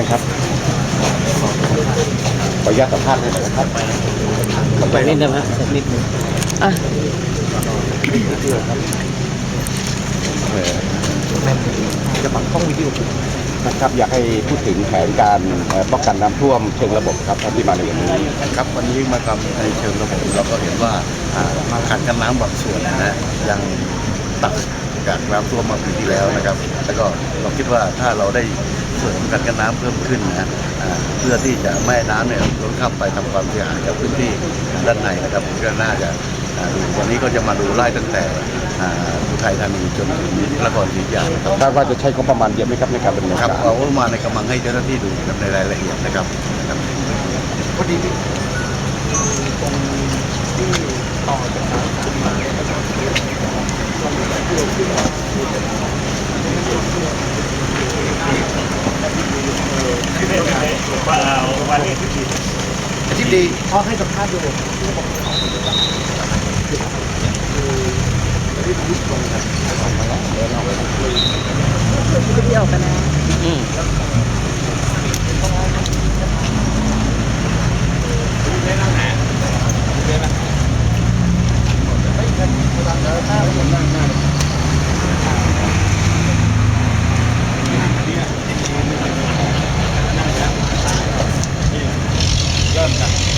ท่านครับ ขออนุญาตสัมภาษณ์หน่อยนะครับไปนิดนึงนะสักนิดนึงอะเอ่อจะปักกล้องวิดีโอนะครับอยากให้พูดถึงแผนการเอ่อป้องกันน้ำท่วมเชิงระบบครับท่านที่มาในวันนี้ครับวันนี้มาทำในเชิงระบบเราก็เห็นว่าอ่ามาขันกันน้ำบางส่วนนะฮะยังตักจากน้ำท่วมมาปีที่แล้วนะครับ แล้วก็เราคิดว่าถ้าเราได้ เสริมกันกันน้ำเพิ่มขึ้นนะฮะอ่าเพื่อที่จะไม่ให้น้ำเนี่ยล้นเข้าไปทำความเสียหายกับพื้นที่ด้านในนะครับก็น่าจะอ่าดูวันนี้ก็จะมาดูไล่ตั้งแต่อ่าอุทัยธานีจนถึงนครศรีอยุธยานะครับคาดว่าจะใช้งบประมาณเยอะไหมครับในการดำเนินครับการเอามาในกำลังให้เจ้าหน้าที่ดูนะครับในรายละเอียดนะครับนะครับพอ ดีอธิบดีอืม Ganda.